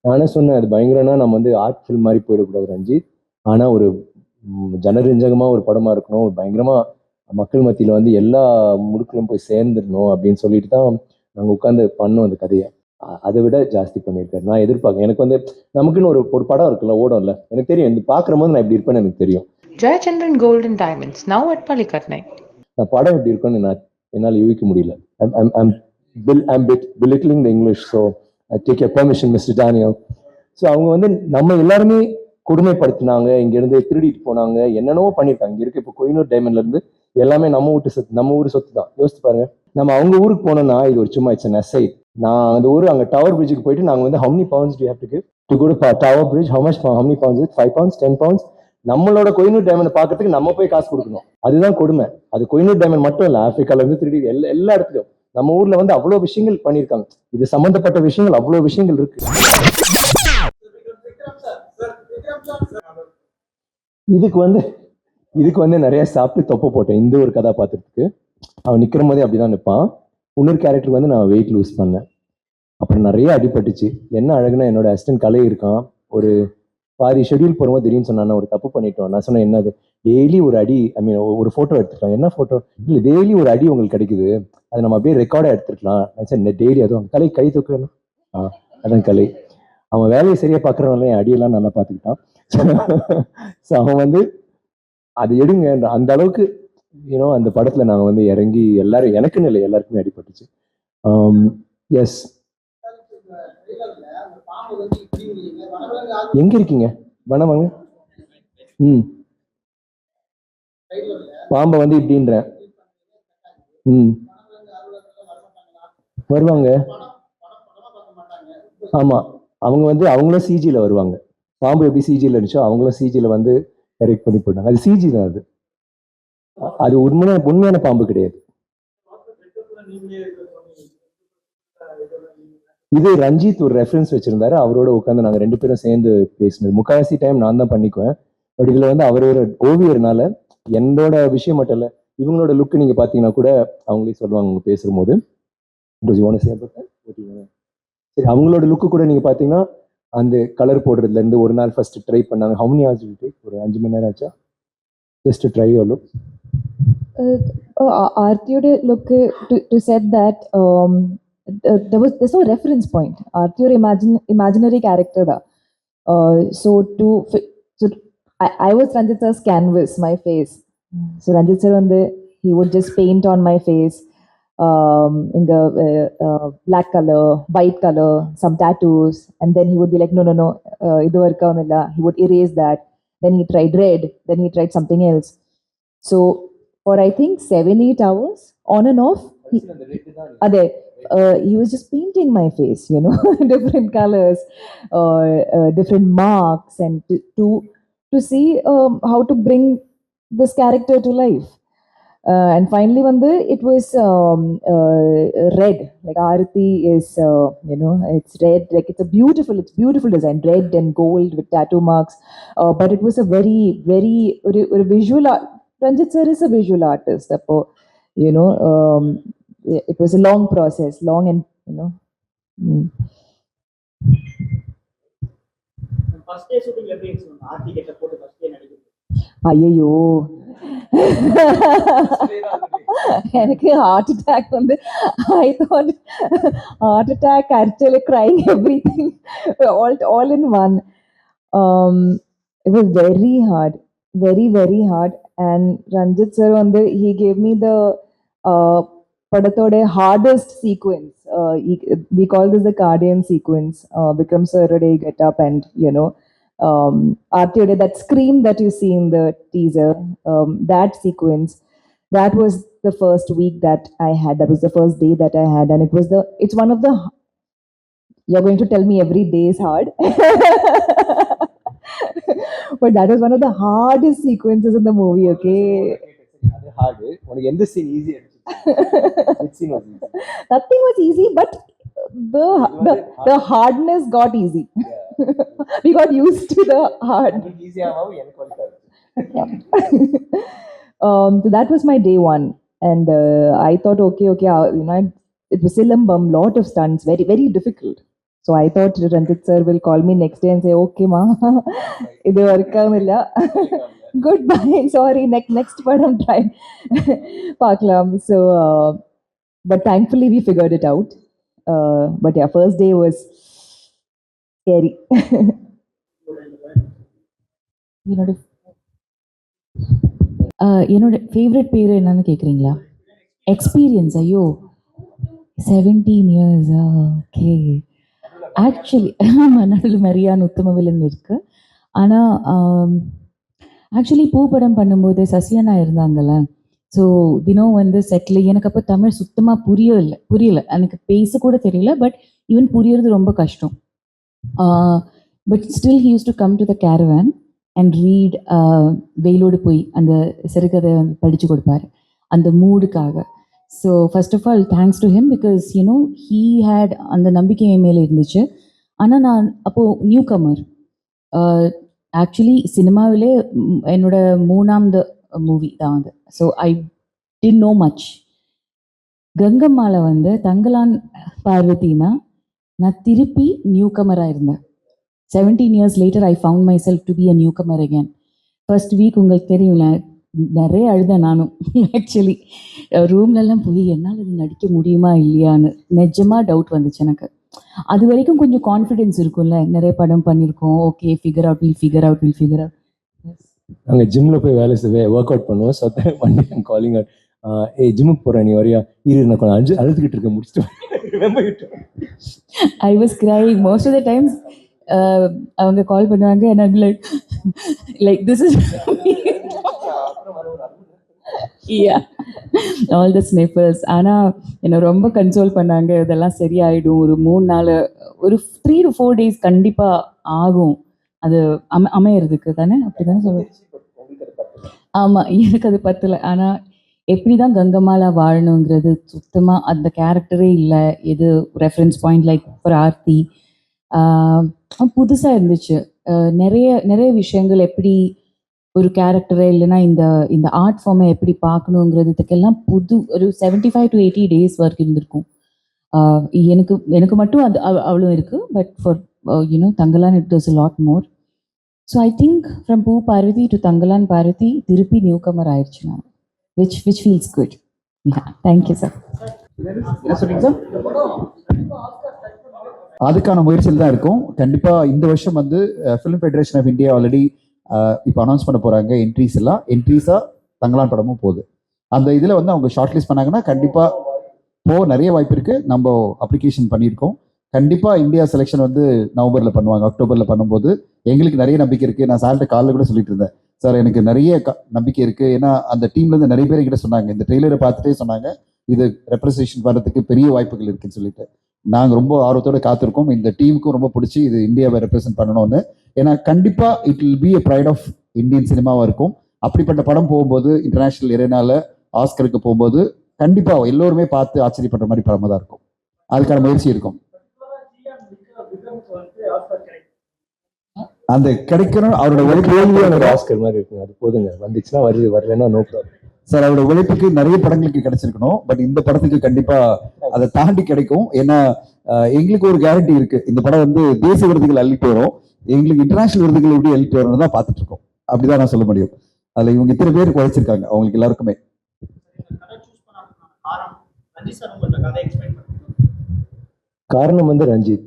நானே சொன்னேன் அது பயங்கரம்னா நம்ம வந்து ஆர்ட் ஃபில்ம் மாதிரி போயிடக்கூடாது ரஞ்சித். ஆனால் ஒரு ஜனரஞ்சகமாக ஒரு படமாக இருக்கணும். ஒரு பயங்கரமாக மக்கள் மத்தியில் வந்து எல்லா முடுக்கிலும் போய் சேர்ந்துடணும் அப்படின்னு சொல்லிட்டு தான் நாங்கள் உட்காந்து பண்ணோம் அந்த கதையை. அதை விட ஜாஸ்தி பண்ணியிருக்காரு. நான் எதிர்பார்க்கேன் எனக்கு வந்து நமக்குன்னு ஒரு ஒரு படம் இருக்குல்ல ஓடும்ல. எனக்கு தெரியும். இந்த பார்க்குற போது நான் இப்படி இருப்பேன்னு எனக்கு தெரியும். Gold and Diamonds, now at Palikatnai. நான் படம் எப்படி இருக்கும்னு நான் என்னால் யூகிக்க முடியல. I'm- I'm- I'm bill- I'm bit- belittling the English, so I take your permission, Mr. So அவங்க வந்து நம்ம எல்லாருமே கொடுமைப்படுத்தினாங்க இங்கேருந்து திருடிட்டு போனாங்க என்னென்னவோ பண்ணியிருக்காங்க. இங்கே இருக்க இப்போ கோயினூர் டைமண்ட்ல இருந்து எல்லாமே நம்ம வீட்டு சொத்து நம்ம ஊர் சொத்து தான். யோசிச்சு பாருங்க. நம்ம அவங்க ஊருக்கு போனோம்னா இது ஒரு சும்மா இட்ஸ் நெசை நான் அந்த ஊர் அங்கே டவர் பிரிட்ஜுக்கு போயிட்டு நாங்கள் வந்து how many pounds do have to give to Tower Bridge how much how many pounds five pounds ten pounds நம்மளோட கொயினூர் டைமண்ட் பார்க்கறதுக்கு நம்ம போய் காசு கொடுக்கணும். அதுதான் கொடுமை. அது கொயினூர் டைமண்ட் மட்டும் இல்லை ஆப்பிரிக்கால இருந்து திருடி எல்லா எல்லா இடத்துலையும். நம்ம ஊர்ல வந்து அவ்வளோ விஷயங்கள் பண்ணியிருக்காங்க. இது சம்பந்தப்பட்ட விஷயங்கள் அவ்வளோ விஷயங்கள் இருக்கு. இதுக்கு வந்து இதுக்கு வந்து நிறைய சாப்பிட்டு தொப்பை போட்டேன். இந்த ஒரு கதாபாத்திரத்துக்கு அவன் நிற்கிற போதே அப்படிதான் நிற்பான். இன்னொரு கேரக்டருக்கு வந்து நான் வெயிட் லூஸ் பண்ணேன். அப்புறம் நிறைய அடிபட்டுச்சு. என்ன அழகுனா என்னோட அசிஸ்டன்ட் கலை இருக்கான். ஒரு பாதி ஷெடியூல் போகும்போது திடீர்னு சொன்னான் "நான் ஒரு தப்பு பண்ணிட்டோம். நான் சொன்னேன் என்னது? டெய்லி ஒரு அடி ஐ மீன் ஒரு ஃபோட்டோ எடுத்துக்கலாம். என்ன ஃபோட்டோ இல்லை டெய்லி ஒரு அடி உங்களுக்கு கிடைக்குது. அதை நம்ம அப்படியே ரெக்கார்டாக எடுத்துருக்கலாம். நான் டெய்லி அதுவும் கலை கை தூக்கணும் ஆ அதான் கலை. அவன் வேலையை சரியாக பார்க்குறவங்களே என் அடியெல்லாம் நல்லா பார்த்துக்கிட்டான். ஸோ அவன் வந்து அது எடுங்க. அந்த அளவுக்கு யூனோ அந்த படத்தில் நாங்கள் வந்து இறங்கி எல்லாரும் எனக்குன்னு இல்லை எல்லாருக்குமே அடிபட்டுச்சு. எஸ் எங்க இருக்கீங்க? வனவாங்க ம். பாம்பை வந்து இப்படின்றேன். ம். வருவாங்க. ஆமா. அவங்க வந்து அவங்களும் சிஜியில் வருவாங்க. பாம்பு எப்படி சிஜியில் இருந்துச்சோ அவங்களும் சிஜியில் வந்து எரெக்ட் பண்ணி போட்டாங்க அது சிஜி தான் அது. அது உண்மையான உண்மையான பாம்பு கிடையாது. இது ரஞ்சித் ஒரு ரெஃபரன்ஸ் வச்சிருந்தாரு. அவரோட உட்காந்து நாங்க ரெண்டு பேரும் சேர்ந்து பேசினது. முக்காவாசி டைம் நான் தான் பண்ணிக்குவேன். பட் இதுல வந்து அவரோட ஓவியர்னால என்னோட விஷயம் மட்டும் இல்ல இவங்களோட லுக் நீங்க பாத்தீங்கன்னா கூட அவங்களே சொல்லுவாங்க அவங்க பேசும்போது. டோஸ் யூ சே பட் சரி அவங்களோட லுக்கு கூட நீங்கள் பார்த்தீங்கன்னா அந்த கலர் போடுறதுலேருந்து ஒரு நாள் ஃபஸ்ட்டு ட்ரை பண்ணாங்க ஹவு மெனி ஹவர்ஸ் யூ ஒரு அஞ்சு மணி நேரம் ஆச்சா just try your look ஆர்த்தியோட look to to set that there was there's no reference point. Art your imagine imaginary character da. Uh, so to so I, I was Ranjit sir's canvas, my face. So Ranjit sir on the he would just paint on my face. Um, in the uh, uh, black color white color some tattoos and then he would be like no no no uh, he would erase that then he tried red then he tried something else so for I think seven, eight hours on and off. He, uh, he was just painting my face, you know, different colors, uh, different marks, and to to, to see um, how to bring this character to life. Uh, and finally, Vandu, it was um, uh, red. Like Arati is, uh, you know, it's red. Like it's a beautiful, it's beautiful design, red and gold with tattoo marks. but it was a very, very a visual. Ranjit sir is a visual artist. Therefore, you know, um, it was a long process, long and you know. Mm. ஐயோ எனக்கு heart attack வந்து I thought heart attack actually crying everything all all in one it was very hard very very hard and Ranjith sir வந்து he gave me the படத்தோட hardest sequence we call this the guardian sequence Vikram சரோட get up and you know um, Artyode, that scream that you see in the teaser, um, that sequence, that was the first week that I had. That was the first day that I had, and it was the. It's one of the. You're going to tell me every day is hard, but that was one of the hardest sequences in the movie. Okay. Hard. Nothing was easy, but the the, the hardness got easy. we got used to the hard. ஈஸியாகவும் எனக்கு வலிக்காது um, so that was my day one, and uh, I thought, okay, okay, uh, you know, I- it was Silambam, lot of stunts, very, very difficult. So I thought Ranjit sir will call me next day and say, okay, ma, இது work ஆகுமில்ல good bye sorry next next படம் try பார்க்கலாம் so but thankfully we figured it out But yeah first day was scary என்னோட uh, என்னோட favourite பேர் என்னன்னு கேட்குறீங்களா experience ஐயோ. Seventeen years okay actually ஆமாம் நடுவில் மரியான் உத்தமவிலன் இருக்கு. ஆனால் ஆக்சுவலி um, பூ படம் பண்ணும்போது சசியனா இருந்தாங்கல்ல? ஸோ தினம் வந்து செட்டில் எனக்கு அப்போ தமிழ் சுத்தமாக புரியல புரியல. எனக்கு பேச கூட தெரியல பட் ஈவன் புரியறது ரொம்ப கஷ்டம். But still he use to come to the caravan and read வெயிலோடு போய் அந்த சிறுகதை படித்து கொடுப்பாரு. அந்த மூடுக்காக so first of all thanks to him because you know he had அந்த நம்பிக்கை என் மேலே இருந்துச்சு. ஆனால் நான் அப்போது நியூ கமர் ஆக்சுவலி சினிமாவிலே என்னோட மூணாவது மூவி தான் அது. So I didn't know much கங்கம்மாவில் வந்து தங்கலான் பார்வதினா நான் திருப்பி நியூ கமராக இருந்தேன். Seventeen years later I found myself to be a newcomer again first week உங்களுக்கு தெரியும்ல நிறைய அழுதேன் நானும் ஆக்சுவலி ரூம்லலாம் போய் என்னால் இது நடிக்க முடியுமா இல்லையான்னு? நிஜமாக டவுட் வந்துச்சு எனக்கு. அது வரைக்கும் கொஞ்சம் கான்ஃபிடென்ஸ் இருக்கும்ல நிறைய படம் பண்ணியிருக்கோம். Okay figure out will figure out will figure out நாங்க ஜிம்ல போய் வேலை செய்வே ஒர்க் அவுட் பண்ணுவோம். So one day calling out a ஜிம்முக்கு போறேன் நீ வரையா? இரு நான் கொஞ்சம் அஞ்சு அழுதுகிட்டு இருக்க முடிச்சுட்டு I was crying most of the times அவங்க கால் பண்ணுவாங்க and like like this is yeah all the snappers ஆனால் என்னை ரொம்ப கன்சோல் பண்ணாங்க. இதெல்லாம் சரியாயிடும். ஒரு மூணு நாள் ஒரு த்ரீ டு ஃபோர் டேஸ் கண்டிப்பாக ஆகும். அது அம அமையறதுக்கு தானே? அப்படி தானே சொல்லுவேன் ஆமாம் எனக்கு அது பத்தலை. ஆனால் எப்படி தான் கங்கமாலா வாழணுங்கிறது சுத்தமாக அந்த கேரக்டரே இல்லை. எது reference point like for Aarthi. புதுசாக இருந்துச்சு. நிறைய நிறைய விஷயங்கள் எப்படி ஒரு கேரக்டரை இல்லைன்னா இந்த இந்த ஆர்ட் ஃபார்மை எப்படி பார்க்கணுங்கிறதுக்கெல்லாம் புது ஒரு seventy five to eighty days work இருந்திருக்கும் எனக்கு எனக்கு மட்டும் அது அவ்வளோ இருக்குது but for you know Thangalaan it does lot more so I think from Poo Parvathy to Thangalaan Parvati திருப்பி நியூ கமர் ஆயிடுச்சு நான் which which feels good thank you sir என்ன சொன்னீங்க சார் அதுக்கான முயற்சியில் தான் இருக்கும். கண்டிப்பா இந்த வருஷம் வந்து Film Federation of India already இப்போ அனௌன்ஸ் பண்ண போறாங்க என்ட்ரிஸ் எல்லாம். என்ட்ரிஸா தங்கலான் படமும் போகுது. அந்த இதுல வந்து அவங்க ஷார்ட் லிஸ்ட் பண்ணாங்கன்னா கண்டிப்பா போக நிறைய வாய்ப்பு இருக்கு. நம்ம அப்ளிகேஷன் பண்ணியிருக்கோம். கண்டிப்பாக இந்தியா செலெக்ஷன் வந்து நவம்பரில் பண்ணுவாங்க. அக்டோபரில் பண்ணும்போது எங்களுக்கு நிறைய நம்பிக்கை இருக்குது நான் சார்கிட்ட காலைல கூட சொல்லிட்டு இருந்தேன். சார் எனக்கு நிறைய க- நம்பிக்கை இருக்குது ஏன்னா அந்த டீம்லேருந்து நிறைய பேர் கிட்ட சொன்னாங்க. இந்த ட்ரெய்லரை பார்த்துட்டே சொன்னாங்க. இது ரெப்ரசன்டேஷன் வர்றதுக்கு பெரிய வாய்ப்புகள் இருக்குன்னு சொல்லிட்டு. நாங்கள் ரொம்ப ஆர்வத்தோட காத்திருக்கோம். இந்த டீமுக்கும் ரொம்ப பிடிச்சி இது இந்தியாவை ரெப்ரசென்ட் பண்ணணும்னு. ஏன்னா கண்டிப்பாக it will be a pride of Indian சினிமாவாக இருக்கும். அப்படிப்பட்ட படம் போகும்போது இன்டர்நேஷனல் இறைனால ஆஸ்கருக்கு போகும்போது கண்டிப்பாக எல்லோருமே பார்த்து ஆச்சரியப்படுற மாதிரி படமாக தான் இருக்கும். அதுக்கான முயற்சி இருக்கும் விக்ரமுக்கு வந்து ஆஸ்கர் கிடைக்கும் அந்த கிடைக்கணும் அவரோட உழைப்பு ஆஸ்கர் மாதிரி இருக்குங்க அது போதுங்க. வந்துச்சுன்னா வருது வரலன்னா நோ ப்ராப்ளம் சார் அவரோட உழைப்புக்கு நிறைய படங்களுக்கு கிடைச்சிருக்கணும். பட் இந்த படத்துக்கு கண்டிப்பா அதை தாண்டி கிடைக்கும். ஏன்னா எங்களுக்கு ஒரு கேரண்டி இருக்கு. இந்த படம் வந்து தேசிய விருதுகள் அள்ளிட்டு வரும். எங்களுக்கு இன்டர்நேஷனல் விருதுகள் எப்படி அள்ளிட்டு வரும்னு தான் பார்த்துட்டு இருக்கோம். அப்படிதான் நான் சொல்ல முடியும். அதுல இவங்க இத்தனை பேர் உழைச்சிருக்காங்க. அவங்களுக்கு எல்லாருக்குமே. காரணம் ரஞ்சித் சார் உங்கள்கிட்ட கதை எக்ஸ்பிளைன் பண்ணுங்க. காரணம் வந்து ரஞ்சித்.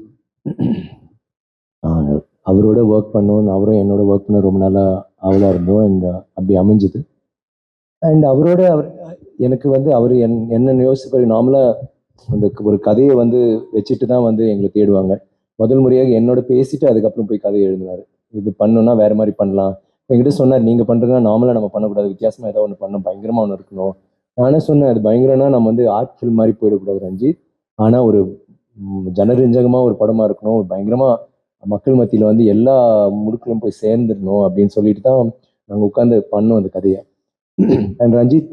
அவரோட ஒர்க் பண்ணோம் அவரும் என்னோட ஒர்க் பண்ண ரொம்ப நாளா அவளா இருந்தோம். அண்ட் uh, அப்படி அமைஞ்சது. அண்ட் அவரோட அவர் எனக்கு வந்து அவர் என் என்னென்ன யோசிப்பாரு நார்மலா அந்த ஒரு கதையை வந்து வச்சுட்டு தான் வந்து எங்களை தேடுவாங்க. முதல் முறையாக என்னோட பேசிட்டு அதுக்கப்புறம் போய் கதையை எழுதினாரு. இது பண்ணணும்னா வேற மாதிரி பண்ணலாம். என்கிட்ட சொன்னார் நீங்க பண்றதுனா நார்மலா நம்ம பண்ணக்கூடாது. வித்தியாசமா ஏதாவது ஒன்று பண்ணணும் பயங்கரமா ஒன்று இருக்கணும். நானே சொன்னேன் அது பயங்கரம்னா நம்ம வந்து ஆர்ட் ஃபில்ம் மாதிரி போயிடக்கூடாது ரஞ்சித். ஆனால் ஒரு ஜனரஞ்சகமாக ஒரு படமாக இருக்கணும். ஒரு பயங்கரமாக மக்கள் மத்தியில் வந்து எல்லா முடுக்கிலும் போய் சேர்ந்துடணும் அப்படின்னு சொல்லிட்டு தான் நாங்கள் உட்காந்து பண்ணோம் அந்த கதையை. அண்ட் ரஞ்சித்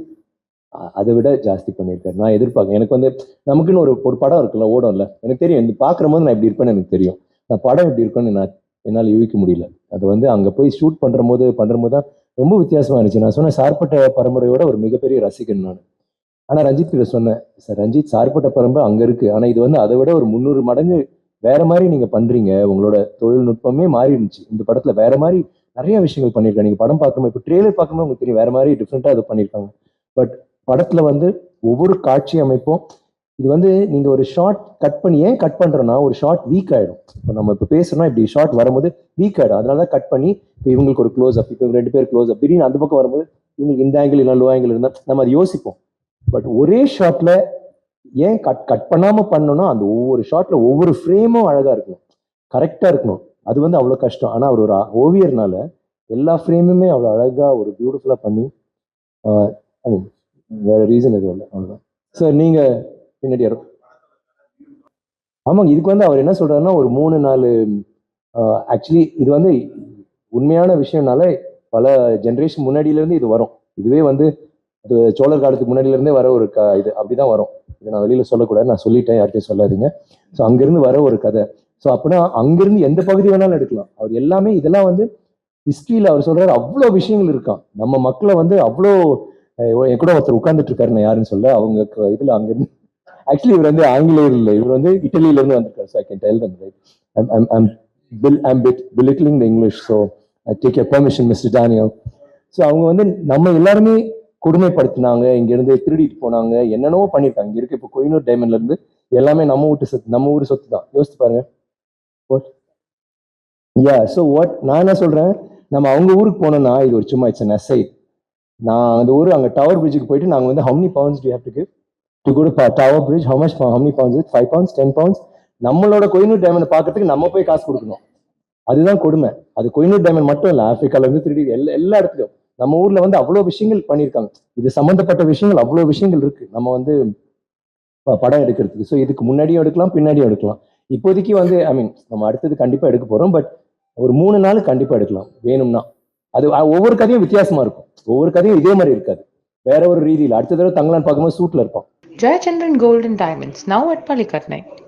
அதை விட ஜாஸ்தி பண்ணியிருக்காரு. நான் எதிர்பார்க்கேன் எனக்கு வந்து நமக்குன்னு ஒரு ஒரு படம் இருக்குல்ல ஓடும்ல. எனக்கு தெரியும் இந்த பார்க்குற போது நான் இப்படி இருப்பேன்னு எனக்கு தெரியும். நான் படம் இப்படி இருக்கேன்னு நான் என்னால் யூகிக்க முடியல. அது வந்து அங்கே போய் ஷூட் பண்ணுற போது பண்ணுற போது தான் ரொம்ப வித்தியாசமாக இருந்துச்சு. நான் சொன்னேன் சார்பட்ட பரம்பரையோட ஒரு மிகப்பெரிய ரசிகன் நான். ஆனால் ரஞ்சித் கிட்ட சொன்னேன் சார் ரஞ்சித் சார்பட்ட பரம்பரை அங்கே இருக்குது ஆனால் இது வந்து அதை விட ஒரு முந்நூறு மடங்கு வேற மாதிரி நீங்க பண்றீங்க உங்களோட தொழில்நுட்பமே மாறி இருந்துச்சு இந்த படத்துல வேற மாதிரி நிறைய விஷயங்கள் பண்ணியிருக்காங்க. நீங்க படம் பார்க்கும்போது இப்போ ட்ரெய்லர் பார்க்கும்போது உங்களுக்கு தெரியும் வேற மாதிரி டிஃப்ரெண்டா அதை பண்ணியிருக்காங்க. பட் படத்துல வந்து ஒவ்வொரு காட்சி அமைப்பும் இது வந்து நீங்க ஒரு ஷார்ட் கட் பண்ணி ஏன் கட் பண்றோம்னா ஒரு ஷார்ட் வீக் ஆயிடும். இப்போ நம்ம இப்போ பேசுறோம்னா இப்படி ஷார்ட் வரும்போது வீக் ஆயிடும். அதனால தான் கட் பண்ணி இப்போ இவங்களுக்கு ஒரு க்ளோஸ் அப் இப்போ இவங்க ரெண்டு பேர் க்ளோஸ் அப் திடீர்னு அந்த பக்கம் வரும்போது இவங்களுக்கு இந்த ஆங்கிள் இல்லை லோ ஆங்கிள் இருந்தால் நம்ம அதை யோசிப்போம். பட் ஒரே ஷார்ட்ல ஏன் கட் கட் பண்ணாம பண்ணணும்னா அந்த ஒவ்வொரு ஷாட்ல ஒவ்வொரு ஃப்ரேமும் அழகா இருக்கணும். கரெக்டா இருக்கணும். அது வந்து அவ்வளோ கஷ்டம். ஆனா அவர் ஒரு ஓவியர்னால எல்லா ஃப்ரேமுமே அவ்வளோ அழகா ஒரு பியூட்டிஃபுல்லா பண்ணி ஐ மீன் வேற ரீசன் எதுவும் இல்லை. அவ்வளோதான் சார் நீங்க பின்னாடி யாரும் ஆமாங்க இதுக்கு வந்து அவர் என்ன சொல்றாருன்னா ஒரு மூணு நாலு ஆக்சுவலி இது வந்து உண்மையான விஷயம்னால பல ஜென்ரேஷன் முன்னாடியில இருந்து இது வரும். இதுவே வந்து அது சோழர் காலத்துக்கு முன்னாடியிலேருந்தே வர ஒரு க இது அப்படிதான் வரும். இதை நான் வெளியில் சொல்லக்கூடாது. நான் சொல்லிட்டேன் யார்கிட்டையும் சொல்லாதீங்க. ஸோ அங்கிருந்து வர ஒரு கதை. ஸோ அப்படின்னா அங்கிருந்து எந்த பகுதி வேணாலும் எடுக்கலாம். அவர் எல்லாமே இதெல்லாம் வந்து ஹிஸ்ட்ரியில் அவர் சொல்கிறார் அவ்வளோ விஷயங்கள் இருக்கான் நம்ம மக்களை வந்து அவ்வளோ என் கூட ஒருத்தர் உட்கார்ந்துட்டு இருக்காரு நான் யாருன்னு சொல்ல. அவங்க இதில் இதுல அங்கிருந்து ஆக்சுவலி இவர் வந்து ஆங்கிலேயர் இல்லை. இவர் வந்து இட்டலியிலேருந்து வந்திருக்காரு. So I can tell them right I'm bill I'm bit belittling the English so I take a permission mister Danio so அவங்க வந்து நம்ம எல்லாருமே கொடுமைப்படுத்தினாங்க இங்கேருந்து திருடிட்டு போனாங்க என்னென்னவோ பண்ணியிருக்காங்க. இங்க இருக்க இப்போ கொயினூர் டைமண்ட்ல இருந்து எல்லாமே நம்ம வீட்டு சொத்து நம்ம ஊர் சொத்து தான். யோசிச்சு பாருங்க. யா ஸோ வாட் நான் என்ன சொல்றேன்? நம்ம அவங்க ஊருக்கு போனோம்னா இது ஒரு சும்மா இட்ஸ் நெசை நான் அந்த ஊர் அங்கே டவர் பிரிட்ஜுக்கு போயிட்டு நாங்கள் வந்து how many pounds to have to give to Tower Bridge how how many how many five pounds ten pounds நம்மளோட கொயினூர் டைமண்ட் பார்க்கறதுக்கு நம்ம போய் காசு கொடுக்கணும். அதுதான் கொடுமை. அது கொயினூர் டைமண்ட் மட்டும் இல்லை ஆப்பிரிக்கால இருந்து திருடி எல்லா எல்லா இடத்துலையும். நம்ம ஊர்ல வந்து அவ்வளோ விஷயங்கள் பண்ணியிருக்காங்க. இது சம்மந்தப்பட்ட விஷயங்கள் அவ்வளோ விஷயங்கள் இருக்கு. நம்ம வந்து ப- படம் எடுக்கிறதுக்கு. ஸோ இதுக்கு முன்னாடியும் எடுக்கலாம் பின்னாடியும் எடுக்கலாம். இப்போதைக்கு வந்து ஐ மீன் நம்ம அடுத்தது கண்டிப்பாக எடுக்க போகிறோம் பட் ஒரு மூணு நாள் கண்டிப்பாக எடுக்கலாம். வேணும்னா. அது ஒவ்வொரு கதையும் வித்தியாசமா இருக்கும். ஒவ்வொரு கதையும் இதே மாதிரி இருக்காது. வேற ஒரு ரீதியில். அடுத்த தடவை தங்கலான்னு பார்க்கும்போது சூட்டில் இருப்பான். Jayachandran golden diamonds now now at